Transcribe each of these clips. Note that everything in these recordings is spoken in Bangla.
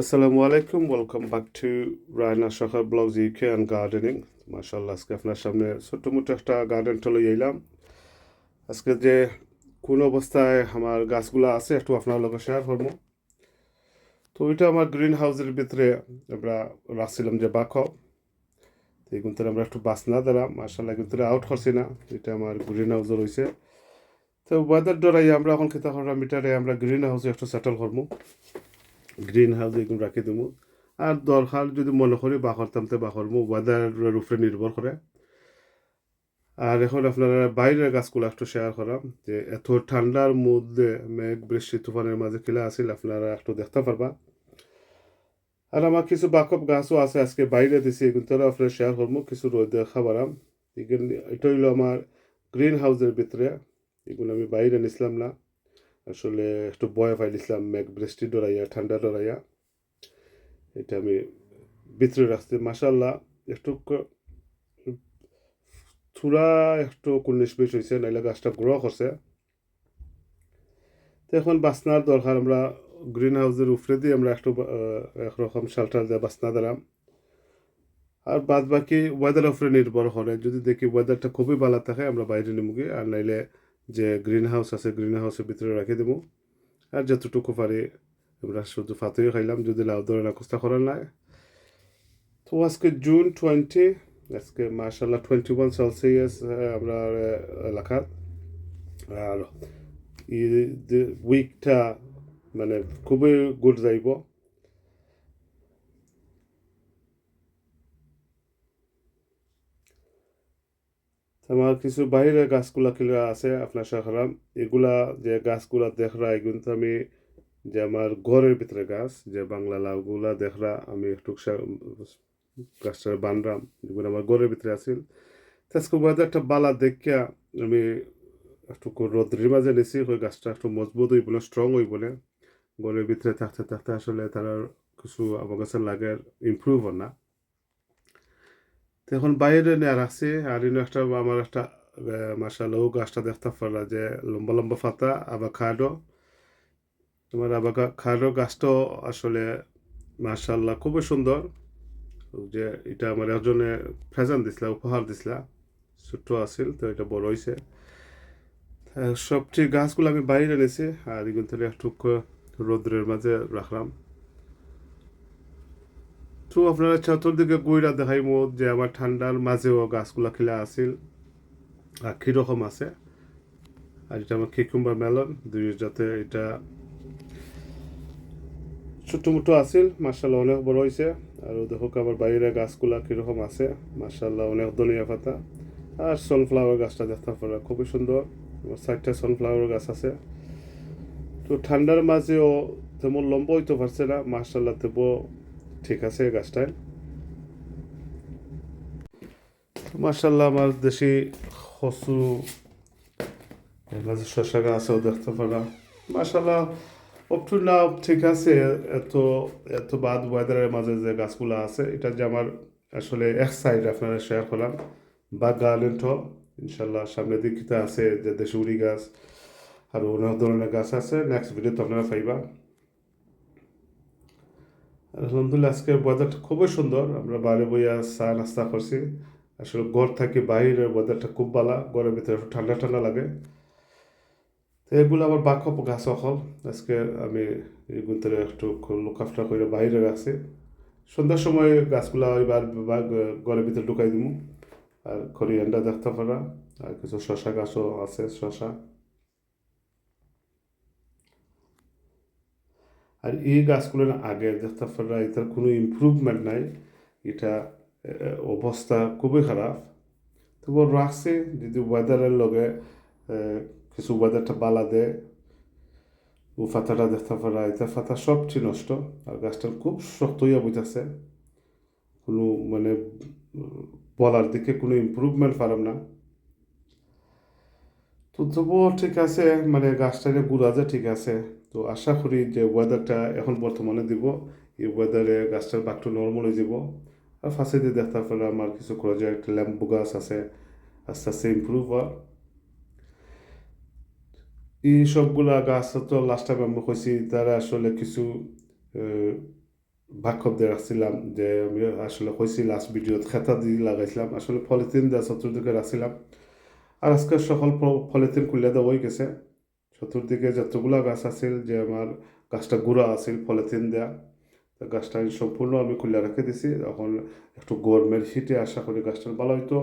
আসসালামু আলাইকুম ওয়েলকাম ব্যাক টু রায়না সখা ব্লগস ইউকে অ্যান্ড গার্ডেনিং মার্শাল্লাহ আজকে আপনার সামনে ছোট্ট মোটো একটা গার্ডেনটা লই এলাম আজকে যে কোন অবস্থায় আমার গাছগুলো আছে, একটু আপনার লগে শেয়ার করব। তো ওইটা আমার গ্রিন হাউসের ভিতরে আমরা রাখছিলাম যে বাক তো এই কিন্তু আমরা একটু বাস না দিলাম। মার্শাল্লাহ কিন্তু আউট করছি না। এটা আমার গ্রিন হাউসে রয়েছে। তো ওয়েদার ডরাই আমরা, এখন খেতে করলাম মিটারে আমরা গ্রিন হাউসে একটু সেটেল করব। গ্রিন হাউস এগুলো রাখি দেবো আর দরকার যদি মনে করি বাখর তামতে বাখর মো ওয়েদারের উপরে নির্ভর করে আর এখন আপনারা বাইরের গাছগুলো একটু শেয়ার করাম যে এত ঠান্ডার মধ্যে মেঘ বৃষ্টি তুফানের মাঝে কিলা আছিল আপনারা একটু দেখতে পারবা আর আমার কিছু বাকপ গাছও আছে, আজকে বাইরে দিছি কিন্তু আপনার শেয়ার করব কিছু রোদ দেখা পারাম খাবারাম এটা হইল আমার গ্রিন হাউসের ভিতরে এগুলো আমি বাইরে নিছিলাম না। আসলে একটু ভয় পাইছিলাম মেঘ, বৃষ্টি ডরাইয়া, ঠান্ডা ডরাইয়া। এটা আমি ভিতরে রাখছি। মাসাল্লাহ একটু থোড়া একটু উনিশ বিশ হয়েছে নাইলে গাছটা গ্রো করছে। তো এখন বাসনার দরকার, আমরা গ্রিন হাউসের উপরে দিয়ে আমরা একটু একরকম শাল্টার দিয়ে বাসনা দিলাম। আর বাদ বাকি ওয়েদারের উপরে নির্ভর করে। যদি দেখি ওয়েদারটা খুবই ভালো থাকে, আমরা বাইরে নিমুগি। আর নাইলে যে গ্রিন হাউস আছে গ্রিন হাউসের ভিতরে রেখে দেবো। আর যতটুকু পারি আমরা শুধু ফাতেও খাইলাম, যদি লাউ ধরে না কুস্তা করার নাই। তো আজকে জুন টোয়েন্টি আজকে মার্শাল্লাহ টোয়েন্টি ওয়ান সেলসিয়াস আমরা এলাকাত আর উইকটা মানে খুবই গুড যাইব। আমার কিছু বাইরে গাছগুলা কিলা আছে, আপনার সাহারাম এগুলা যে গাছগুলা দেখরা, এগুলো তো আমি যে আমার ঘরের ভিতরে গাছ, যে বাংলা লাউগুলা দেখরা, আমি একটু গাছটা বানরাম যেগুলো আমার ঘরের ভিতরে আছিল আজকে একটা বালা দেখিয়া আমি একটু রোদ্রির মাঝে নিছি ওই গাছটা একটু মজবুত হই বলে স্ট্রং হই বলে ঘরের ভিতরে থাকতে থাকতে আসলে তারা কিছু আমার কাছে লাগে ইম্প্রুভ না। তো এখন বাইরে নিয়ে রাখছি। আর ইনো একটা, আমার একটা মাসাল্লাহ গাছটা দেখতে পারা যে লম্বা লম্বা ফাতা আবার খাডো তোমার আবার খাডো গাছটাও আসলে মাসাল্লাহ খুবই সুন্দর। যে এটা আমার একজনে প্রেজেন্ট দিছিলা, উপহার দিছিলা, ছোট্ট আছিল, তো এটা বড় হয়েছে সবটি গাছগুলো আমি বাইরে এনেছি আর এগুলো একটু রৌদ্রের মাঝে রাখলাম। তো আপনারা চতুর্দিকে গুইরা দেখাই মত যে আমার ঠান্ডার মাঝেও গাছগুলা খিলা আছিল। আর কীরকম আছে? আর এটা আমার কিকুম্বার মেলন দুই যাতে এটা ছোট মোটো আছিল মার্শাল্লাহ অনেক বড় হয়েছে আর দেখো আবার বাইরে গাছগুলা কীরকম আছে মার্শাল্লাহ অনেক ধনিয়া পাতা। আর সনফ্লাওয়ার গাছটা দেখতে পারা খুবই সুন্দর। আমার চারটা সনফ্লাওয়ার গাছ আছে। তো ঠান্ডার মাঝেও তেমন লম্বা হইতে পারছে না মার্শাল্লাহ তেবো ঠিক আছে গাছটায়। মার্শাল্লাহ আমার দেশি মাঝে শশা গাছও দেখতে পারা মার্শাল্লাহ অপ টু নাও ঠিক আছে, এত এত বাদ ওয়েদারের মাঝে যে গাছগুলো আছে, এটা যে আমার আসলে এক সাইড আপনারা শেয়ার করলাম। বা গার্লেন্ট ইনশাল্লাহ সামনের দিকটা আছে যে দেশি উড়ি গাছ, আর অনেক ধরনের গাছ আছে। নেক্সট ভিডিওতে আপনারা পাইবা। আলহামদুলিল্লাহ, আজকের ওয়েদারটা খুবই সুন্দর। আমরা বাইরে বইয়া চা নাস্তা করছি। আসলে ঘর থাকি বাইরের ওয়েদারটা খুব ভালো। ঘরের ভিতরে একটু ঠান্ডা ঠান্ডা লাগে। তো এগুলো আবার বাকপ গাছ অকল। আজকে আমি এগুলো একটু লুকাফটা করে বাইরে রাখছি। সন্ধ্যার সময় গাছগুলো এবার ঘরের ভিতরে ঢুকাই দিব আর করিয়ান্ডা দেখতে পারা। আর কিছু শশা গাছও আছে শশা আর এই গাছগুলোর আগে দেখতে পারা এটার কোনো ইম্প্রুভমেন্ট নাই। এটা অবস্থা খুবই খারাপ। তবু রাখছে, যদি ওয়েদারের লগে কিছু ওয়েদারটা বালা দেয় ও ফাতাটা দেখতে পারা এটা ফাতা সবটি নষ্ট। আর গাছটার খুব শক্ত হইয়া বুঝাচ্ছে কোনো মানে বলার দিকে কোনো ইম্প্রুভমেন্ট পারাম না। তো তবুও ঠিক আছে মানে গাছটাকে গুড়া যে ঠিক আছে। তো আশা করি যে ওয়েদারটা এখন বর্তমানে দিব। এই ওয়েদারে গাছটার বাঘটা নর্মাল হয়ে যাব। আর ফাঁসে দিয়ে দেখতে পারে আমার কিছু প্রজেক্ট ল্যাম্বু গাছ আছে, আস্তে আস্তে ইম্প্রুভ হয়। এই সবগুলা গাছ তো লাস্ট টাইম আমরা কইছি, তারা আসলে কিছু বাক্য দিয়ে রাখছিলাম যে আমি আসলে কইছি লাস্ট ভিডিওত খেতা দিয়ে লাগাইছিলাম। আসলে পলিথিন দেওয়া চতুর্দিকে রাখছিলাম। আর আজকে সকল পলিথিন খুলে দেওয়া হয়ে গেছে। চতুর্দিকে যতগুলা গাছ আছিল, যে আমার গাছটা গুঁড়া আছিল পলিথিন দেয়া, তো গাছটা সম্পূর্ণ আমি খুলে রেখে দিছি। এখন একটু গরমের শীতে আশা করি গাছটা ভালো হইতো।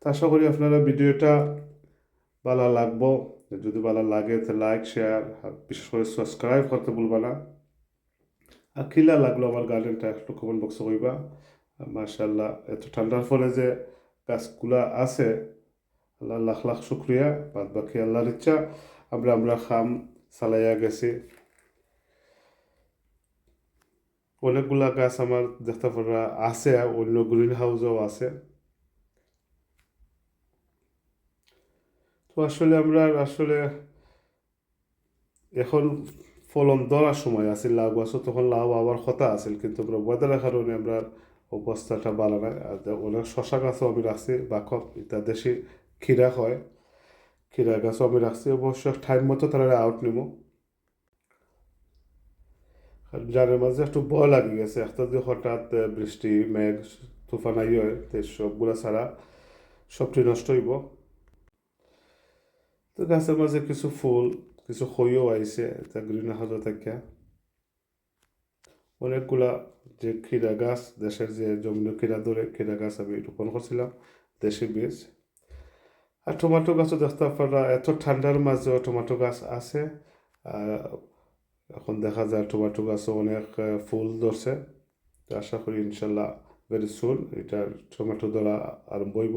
তো আশা করি আপনারা ভিডিওটা ভালো লাগবো। যদি ভালো লাগে, তো লাইক শেয়ার আর বিশেষ করে সাবস্ক্রাইব করতে ভুলবা না। আর কিলা লাগল আমার গার্ডেনটা একটু কমেন্ট বক্সে কইবা। মার্শাল্লাহ এত ঠান্ডার ফলে যে গাছগুলা আছে আল্লাহ লাখ লাখ শুক্রিয়া, বাদ বাকি আল্লাহর ইচ্ছা। আমরা আমরা খাম চালাইয়া গেছি। অনেকগুলা গাছ আমার দেখতে পারা আছে, অন্য গ্রিন হাউসও আছে। তো আসলে আমরা আসলে এখন ফলন ধরার সময় আছিল লাউ গাছও তখন লাউ আবার কথা আছিল, কিন্তু আমরা ওয়েদারের কারণে আমরা অবস্থাটা ভালো নাই। আর অনেক শশা গাছও আমি রাখছি এটা দেশি খিরা হয়। খিরা গাছও আমি রাখছি, অবশ্য টাইম মতো তারা আউট নিব। জানের মাঝে একটু ভয় লাগে গেছে, একটা যে হঠাৎ বৃষ্টি, মেঘ, তুফান আই হয়, তো সবগুলা ছাড়া সবটি নষ্ট হইব। তো গাছের মাঝে কিছু ফুল, কিছু খইও আইছে এটা গ্রিন হাউসে থাকে অনেকগুলা যে খিরা গাছ, দেশের যে জমিন খিরা ধরে খিরা গাছ আমি রোপণ করছিলাম, দেশি বীজ। আর টমেটো গাছও দেখতে আপনারা এত ঠান্ডার মাঝেও টমেটো গাছ আছে। এখন দেখা যায় টমেটো গাছও অনেক ফুল ধরছে। তো আশা করি ইনশাল্লাহ ভেরি সুন এটা টমেটো ধরা আরম্ভ হইব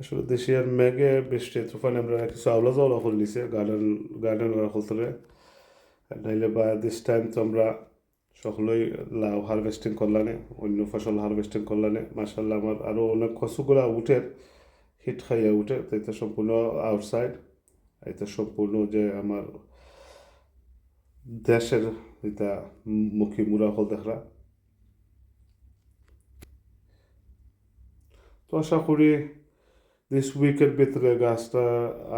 আসলে দেশিয়ার মেঘে বৃষ্টি, তুফানে, আমরা কিছু আওলা জাওলা করে নিছে, গার্ডেন গার্ডেন খুলতে নাইলে বা দিস টাইম তো আমরা সকলেই লাউ হারভেস্টিং করলানে, অন্য ফসল হারভেস্টিং করলানে। মার্শাল্লাহ আমার আরও অনেক কচুগুলা উঠে হিট খাইয়া উঠে এটা সম্পূর্ণ আউটসাইড এটা সম্পূর্ণ যে আমার দেশের এটা মুখী মুরা হল দেখরা তো আশা করি দিস উইকের ভিতরে গাছটা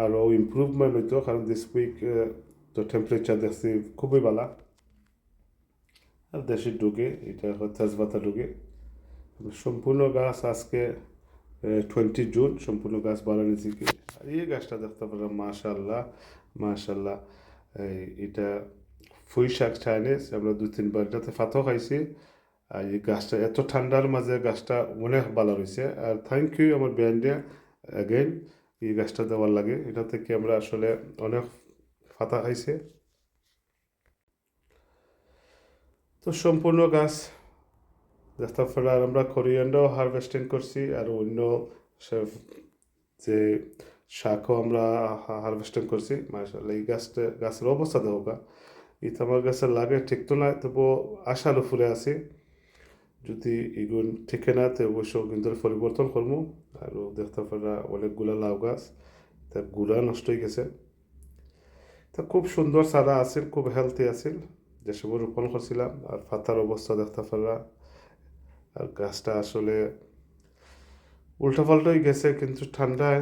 আরও ইম্প্রুভমেন্ট হইতো, কারণ দিস উইক তো টেম্পারেচার দেখছি খুবই ভালো। আর দেশি ডুগে, এটা তেজপাতা ডুগে। সম্পূর্ণ গাছ আজকে টোয়েন্টি জুন, সম্পূর্ণ গাছ বাড়ানিছি কি? আর এই গাছটা দেখতে পারেন মাশাল্লাহ মাশাল্লাহ এটা ফুই শাক চাইনিজ আমরা দু তিনবার এটাতে ফাতো খাইছি। আর এই গাছটা এত ঠান্ডার মাঝে গাছটা অনেক ভালো হয়েছে। আর থ্যাংক ইউ আমার ব্যান্ডে অ্যাগেন এই গাছটা দেওয়ার লাগে। এটা থেকে আমরা আসলে অনেক ফাতা খাইছে তো সম্পূর্ণ গাছ পারে আমরা কোরিয়ান্ডাও হারভেস্টিং করছি আর অন্য যে শাকও আমরা হারভেস্টিং করছি। মাসাল্লাহ এই গাছটা গাছের অবস্থা গা। এটা আমার গাছের লাগে ঠিক তো না, তবু আশার উপরে আছি। যদি এগুন ঠিকে না, তো অবশ্য কিন্তু পরিবর্তন করব আর দেখতে পারা অনেকগুলা লাউ গাছ, তা গুড়া নষ্ট হয়ে গেছে। তা খুব সুন্দর সারা আছিল, খুব হেলদি আছিল। যেসব রোপণ করছিলাম, আর পাতার অবস্থা দেখতে পারা আর গাছটা আসলে উল্টাপাল্টাই গেছে, কিন্তু ঠান্ডায়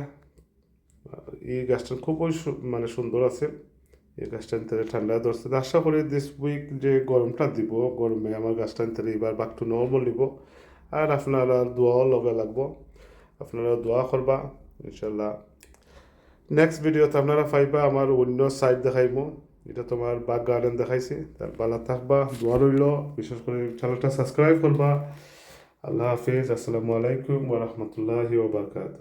এই গাছটা খুবই মানে সুন্দর আছে এই গাছটা নিতে ঠান্ডা ধরছে। আশা করি দিস উইক যে গরমটা দিব, গরমে আমার গাছটা নিতে এবার বাঘটু নর্মাল দিব আর আপনারা দোয়াও লগে লাগবো। আপনারা দোয়া করবা, ইনশাল্লাহ। নেক্সট ভিডিওতে আপনারা পাইবা আমার অন্য সাইড দেখাইব এটা তোমার বাগ গার্ডেন দেখাইছে তার বালা থাকবা দোয়া রইল বিশেষ করে চ্যানেলটা সাবস্ক্রাইব করবা আল্লাহ হাফিজ আসসালামু আলাইকুম ওরহমতুল্লাহি ওবরকাত